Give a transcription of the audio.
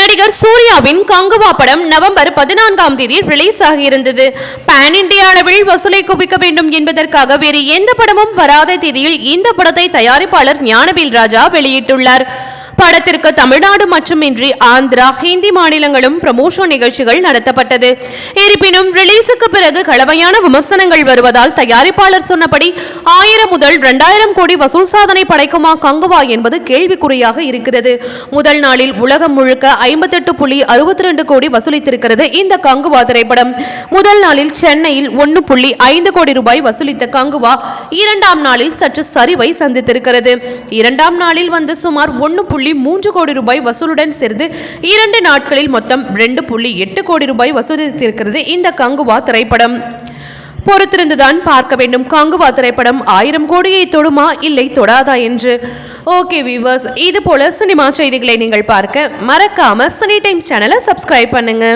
நடிகர் சூர்யாவின் கங்குவா படம் நவம்பர் பதினான்காம் தேதி ரிலீஸ் ஆகியிருந்தது. பேன் இண்டியா அளவில் வசூலை குவிக்க வேண்டும் என்பதற்காக வேறு எந்த படமும் வராத தேதியில் இந்த படத்தை தயாரிப்பாளர் ஞானவேல் ராஜா வெளியிட்டுள்ளார். படத்திற்கு தமிழ்நாடு மட்டுமின்றி ஆந்திரா ஹிந்தி மாநிலங்களும் ப்ரமோஷன் நிகழ்ச்சிகள் நடத்தப்பட்டது. இருப்பினும் ரிலீஸுக்கு பிறகு கலவையான விமர்சனங்கள் வருவதால் தயாரிப்பாளர் சொன்னபடி ஆயிரம் முதல் இரண்டாயிரம் கோடி வசூல் சாதனை படைக்குமா கங்குவா என்பது கேள்விக்குறியாக இருக்கிறது. முதல் நாளில் உலகம் முழுக்க ஐம்பத்தெட்டு புள்ளி அறுபத்தி ரெண்டு கோடி வசூலித்திருக்கிறது இந்த கங்குவா திரைப்படம். முதல் நாளில் சென்னையில் ஒன்று புள்ளி ஐந்து கோடி ரூபாய் வசூலித்த கங்குவா இரண்டாம் நாளில் சற்று சரிவை சந்தித்திருக்கிறது. இரண்டாம் நாளில் வந்து சுமார் ஒன்று புள்ளி மூன்று கோடி ரூபாய் வசூலுடன் சேர்ந்து இரண்டு நாட்களில் மொத்தம் ரெண்டு புள்ளி எட்டு கோடி ரூபாய் வசூலித்திருக்கிறது இந்த கங்குவா திரைப்படம். பொறுத்திருந்துதான் பார்க்க வேண்டும். கங்குவா திரைப்படம் ஆயிரம் கோடியை தொடுமா? இல்லை தொடாதா என்று. ஓகே வீவர்ஸ் இது போல சினிமா செய்திகளை நீங்கள் பார்க்க மறக்காம சினி டைம்ஸ் சேனலை சப்ஸ்கிரைப் பண்ணுங்க.